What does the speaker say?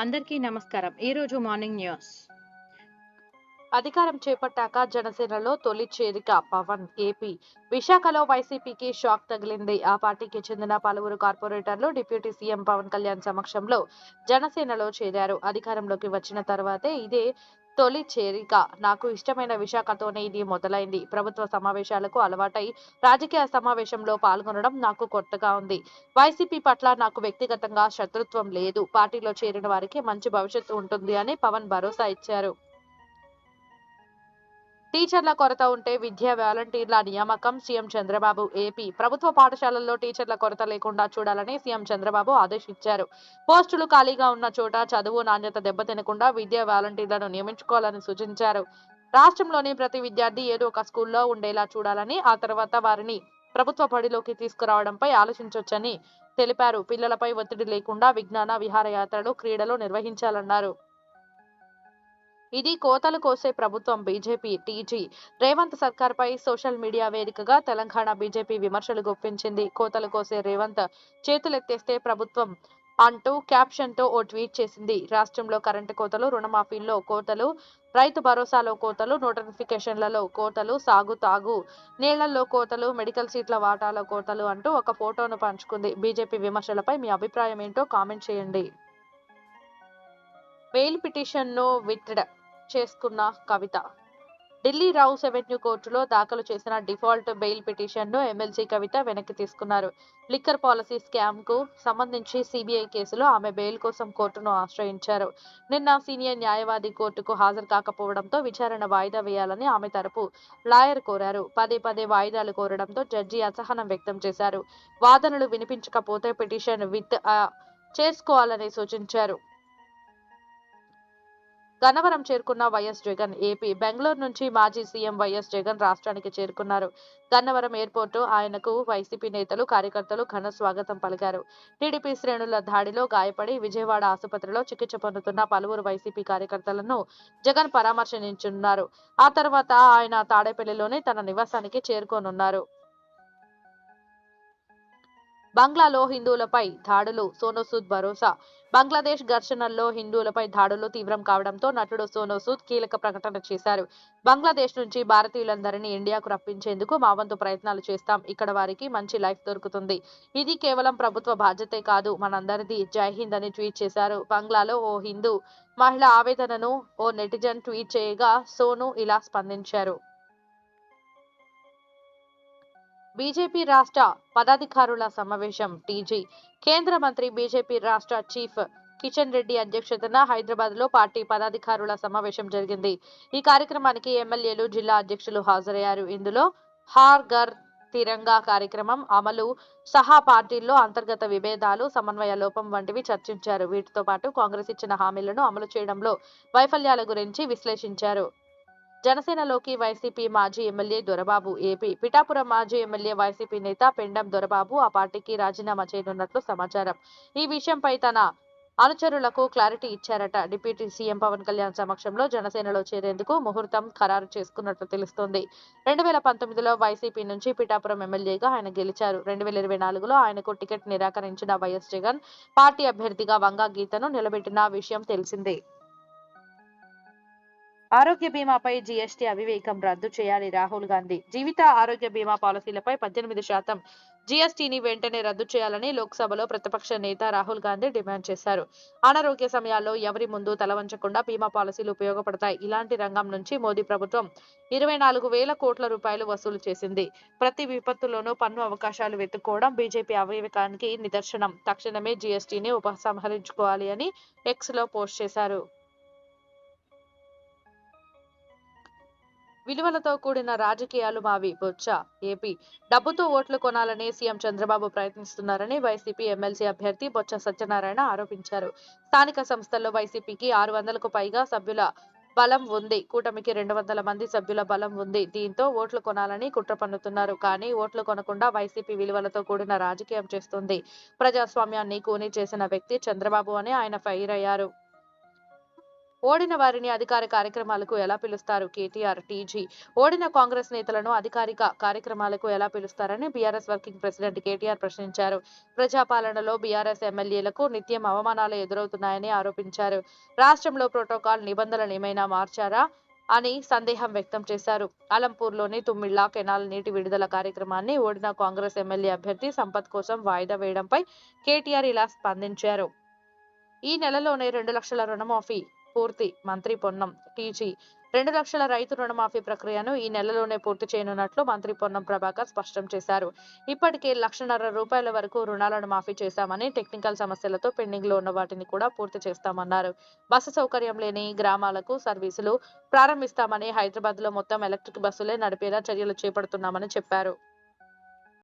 అందరికీ నమస్కారం. ఈరోజు మార్నింగ్ న్యూస్. అధికారం చేపట్టాక జనసేనలో తొలి చేరిక పవన్ ఏపీ. విశాఖలో వైసీపీకి షాక్ తగిలింది. ఆ పార్టీకి చెందిన పలువురు కార్పొరేటర్లు డిప్యూటీ సీఎం పవన్ కళ్యాణ్ సమక్షంలో జనసేనలో చేరారు. అధికారంలోకి వచ్చిన తర్వాతే ఇదే తొలి చేరిక. నాకు ఇష్టమైన విశాఖతోనే ఇది మొదలైంది. ప్రభుత్వ సమావేశాలకు అలవాటై రాజకీయ సమావేశంలో పాల్గొనడం నాకు కొత్తగా ఉంది. వైసీపీ పట్ల నాకు వ్యక్తిగతంగా శత్రుత్వం లేదు. పార్టీలో చేరిన వారికి మంచి భవిష్యత్తు ఉంటుంది అని పవన్ భరోసా ఇచ్చారు. టీచర్ల కొరత ఉంటే విద్యా వాలంటీర్ల నియామకం. సీఎం చంద్రబాబు ఏపీ ప్రభుత్వ పాఠశాలల్లో టీచర్ల కొరత లేకుండా చూడాలని సీఎం చంద్రబాబు ఆదేశించారు. పోస్టులు ఖాళీగా ఉన్న చోట చదువు నాణ్యత దెబ్బతినకుండా విద్యా వాలంటీర్లను నియమించుకోవాలని సూచించారు. రాష్ట్రంలోని ప్రతి విద్యార్థి ఏదో ఒక స్కూల్లో ఉండేలా చూడాలని ఆ తర్వాత వారిని ప్రభుత్వ బడిలోకి తీసుకురావడంపై ఆలోచించొచ్చని తెలిపారు. పిల్లలపై ఒత్తిడి లేకుండా విజ్ఞాన విహారయాత్రలు క్రీడలు నిర్వహించాలన్నారు. ఇది కోతలు కోసే ప్రభుత్వం బీజేపీ టీజీ. రేవంత్ సర్కార్ పై సోషల్ మీడియా వేదికగా తెలంగాణ బీజేపీ విమర్శలు గుప్పించింది. కోతలు కోసే రేవంత్ చేతులెత్తేస్తే ప్రభుత్వం అంటూ క్యాప్షన్తో ఓ ట్వీట్ చేసింది. రాష్ట్రంలో కరెంటు కోతలు రుణమాఫీల్లో కోతలు రైతు భరోసాలో కోతలు నోటిఫికేషన్లలో కోతలు సాగు తాగు నీళ్ళలో కోతలు మెడికల్ సీట్ల వాటాలో కోతలు అంటూ ఒక ఫోటోను పంచుకుంది. బీజేపీ విమర్శలపై మీ అభిప్రాయం ఏంటో కామెంట్ చేయండి. బెయిల్ పిటిషన్ను విత్డ్ చేసుకున్న కవిత. ఢిల్లీ రౌస్ అవెన్యూ కోర్టులో దాఖలు చేసిన డిఫాల్ట్ బెయిల్ పిటిషన్ను ఎమ్మెల్సీ కవిత వెనక్కి తీసుకున్నారు. లిక్కర్ పాలసీ స్కామ్కు సంబంధించి సిబిఐ కేసులో ఆమె బెయిల్ కోసం కోర్టును ఆశ్రయించారు. నిన్న సీనియర్ న్యాయవాది కోర్టుకు హాజరు కాకపోవడంతో విచారణ వాయిదా వేయాలని ఆమె తరపు లాయర్ కోరారు. పదే పదే వాయిదాలు కోరడంతో జడ్జి అసహనం వ్యక్తం చేశారు. వాదనలు వినిపించకపోతే పిటిషన్ విత్ చేసుకోవాలని సూచించారు. గన్నవరం చేరుకున్న వైఎస్ జగన్ ఏపీ బెంగళూరు నుంచి మాజీ సీఎం వైఎస్ జగన్ రాష్ట్రానికి చేరుకున్నారు. గన్నవరం ఎయిర్పోర్టు ఆయనకు వైసీపీ నేతలు కార్యకర్తలు ఘన స్వాగతం పలికారు. టీడీపీ శ్రేణుల దాడిలో గాయపడి విజయవాడ ఆసుపత్రిలో చికిత్స పొందుతున్న పలువురు వైసీపీ కార్యకర్తలను జగన్ పరామర్శించున్నారు. ఆ తర్వాత ఆయన తాడేపల్లిలోని తన నివాసానికి చేరుకోనున్నారు. బంగ్లాలో హిందువులపై దాడులు సోనోసూద్ భరోసా. బంగ్లాదేశ్ ఘర్షణల్లో హిందువులపై దాడులు తీవ్రం కావడంతో నటుడు సోనోసూద్ కీలక ప్రకటన చేశారు. బంగ్లాదేశ్ నుంచి భారతీయులందరినీ ఇండియాకు రప్పించేందుకు మా వంతు ప్రయత్నాలు చేస్తాం. ఇక్కడ వారికి మంచి లైఫ్ దొరుకుతుంది. ఇది కేవలం ప్రభుత్వ బాధ్యతే కాదు మనందరిది జై హింద్ అని ట్వీట్ చేశారు. బంగ్లాలో ఓ హిందూ మహిళ ఆవేదనను ఓ నెటిజన్ ట్వీట్ చేయగా సోను ఇలా స్పందించారు. బీజేపీ రాష్ట్ర పదాధికారుల సమావేశం. టీజీ కేంద్ర మంత్రి బీజేపీ రాష్ట్ర చీఫ్ కిషన్ రెడ్డి అధ్యక్షతన హైదరాబాద్లో పార్టీ పదాధికారుల సమావేశం జరిగింది. ఈ కార్యక్రమానికి ఎమ్మెల్యేలు జిల్లా అధ్యక్షులు హాజరయ్యారు. ఇందులో హార్ గర్ తిరంగా కార్యక్రమం అమలు సహా పార్టీల్లో అంతర్గత విభేదాలు సమన్వయ లోపం వంటివి చర్చించారు. వీటితో పాటు కాంగ్రెస్ ఇచ్చిన హామీలను అమలు చేయడంలో వైఫల్యాల గురించి విశ్లేషించారు. జనసేనలోకి వైసీపీ మాజీ ఎమ్మెల్యే దొరబాబు ఏపీ పిఠాపురం మాజీ ఎమ్మెల్యే వైసీపీ నేత పెండం దొరబాబు ఆ పార్టీకి రాజీనామా చేయనున్నట్లు సమాచారం. ఈ విషయంపై తన అనుచరులకు క్లారిటీ ఇచ్చారట. డిప్యూటీ సీఎం పవన్ కళ్యాణ్ సమక్షంలో జనసేనలో చేరేందుకు ముహూర్తం ఖరారు చేసుకున్నట్లు తెలుస్తోంది. రెండు వేల పంతొమ్మిదిలో వైసీపీ నుంచి పిఠాపురం ఎమ్మెల్యేగా ఆయన గెలిచారు. రెండు వేల ఇరవై నాలుగులో ఆయనకు టికెట్ నిరాకరించిన వైఎస్ జగన్ పార్టీ అభ్యర్థిగా వంగా గీతను నిలబెట్టిన విషయం తెలిసిందే. ఆరోగ్య బీమాపై జీఎస్టీ అవివేకం రద్దు చేయాలి రాహుల్ గాంధీ. జీవిత ఆరోగ్య బీమా పాలసీలపై పద్దెనిమిది శాతం జీఎస్టీని వెంటనే రద్దు చేయాలని లోక్సభలో ప్రతిపక్ష నేత రాహుల్ గాంధీ డిమాండ్ చేశారు. అనారోగ్య సమయాల్లో ఎవరి ముందు తలవంచకుండా బీమా పాలసీలు ఉపయోగపడతాయి. ఇలాంటి రంగం నుంచి మోదీ ప్రభుత్వం ఇరవై నాలుగు వేల కోట్ల రూపాయలు వసూలు చేసింది. ప్రతి విపత్తులోనూ పన్ను అవకాశాలు వెతుక్కోవడం బీజేపీ అవివేకానికి నిదర్శనం. తక్షణమే జీఎస్టీని ఉపసంహరించుకోవాలి అని ఎక్స్లో పోస్ట్ చేశారు. విలువలతో కూడిన రాజకీయాలు మావి. బొచ్చ ఏపీ డబ్బుతో ఓట్లు కొనాలని సీఎం చంద్రబాబు ప్రయత్నిస్తున్నారని వైసీపీ ఎమ్మెల్సీ అభ్యర్థి బొచ్చ సత్యనారాయణ ఆరోపించారు. స్థానిక సంస్థల్లో వైసీపీకి ఆరు వందలకు పైగా సభ్యుల బలం ఉంది. కూటమికి రెండు వందల మంది సభ్యుల బలం ఉంది. దీంతో ఓట్లు కొనాలని కుట్ర పన్నుతున్నారు. కానీ ఓట్లు కొనకుండా వైసీపీ విలువలతో కూడిన రాజకీయం చేస్తుంది. ప్రజాస్వామ్యాన్ని కూని చేసిన వ్యక్తి చంద్రబాబు అని ఆయన ఫైర్ అయ్యారు. ఓడిన వారిని అధికార కార్యక్రమాలకు ఎలా పిలుస్తారు? కేటీఆర్ టీజీ ఓడిన కాంగ్రెస్ నేతలను అధికారిక కార్యక్రమాలకు ఎలా పిలుస్తారని బీఆర్ఎస్ వర్కింగ్ ప్రెసిడెంట్ కేటీఆర్ ప్రశ్నించారు. ప్రజాపాలనలో బీఆర్ఎస్ ఎమ్మెల్యేలకు నిత్యం అవమానాలు ఎదురవుతున్నాయని ఆరోపించారు. రాష్ట్రంలో ప్రోటోకాల్ నిబంధనలు ఏమైనా మార్చారా అని సందేహం వ్యక్తం చేశారు. అలంపూర్లోని తుమ్మిళ్ళ కెనాల్ నీటి విడుదల కార్యక్రమాన్ని ఓడిన కాంగ్రెస్ ఎమ్మెల్యే అభ్యర్థి సంపత్ కోసం వాయిదా వేయడంపై కేటీఆర్ ఇలా స్పందించారు. ఈ నెలలోనే రెండు లక్షల రుణమాఫీ పూర్తి మంత్రి పొన్నం టీజీ. రెండు లక్షల రైతు రుణమాఫీ ప్రక్రియను ఈ నెలలోనే పూర్తి చేయనున్నట్లు మంత్రి పొన్నం ప్రభాకర్ స్పష్టం చేశారు. ఇప్పటికే లక్షన్నర రూపాయల వరకు రుణాలను మాఫీ చేశామని టెక్నికల్ సమస్యలతో పెండింగ్లో ఉన్న వాటిని కూడా పూర్తి చేస్తామన్నారు. బస్సు సౌకర్యం లేని గ్రామాలకు సర్వీసులు ప్రారంభిస్తామని హైదరాబాద్లో మొత్తం ఎలక్ట్రిక్ బస్సులే నడిపేలా చర్యలు చేపడుతున్నామని చెప్పారు.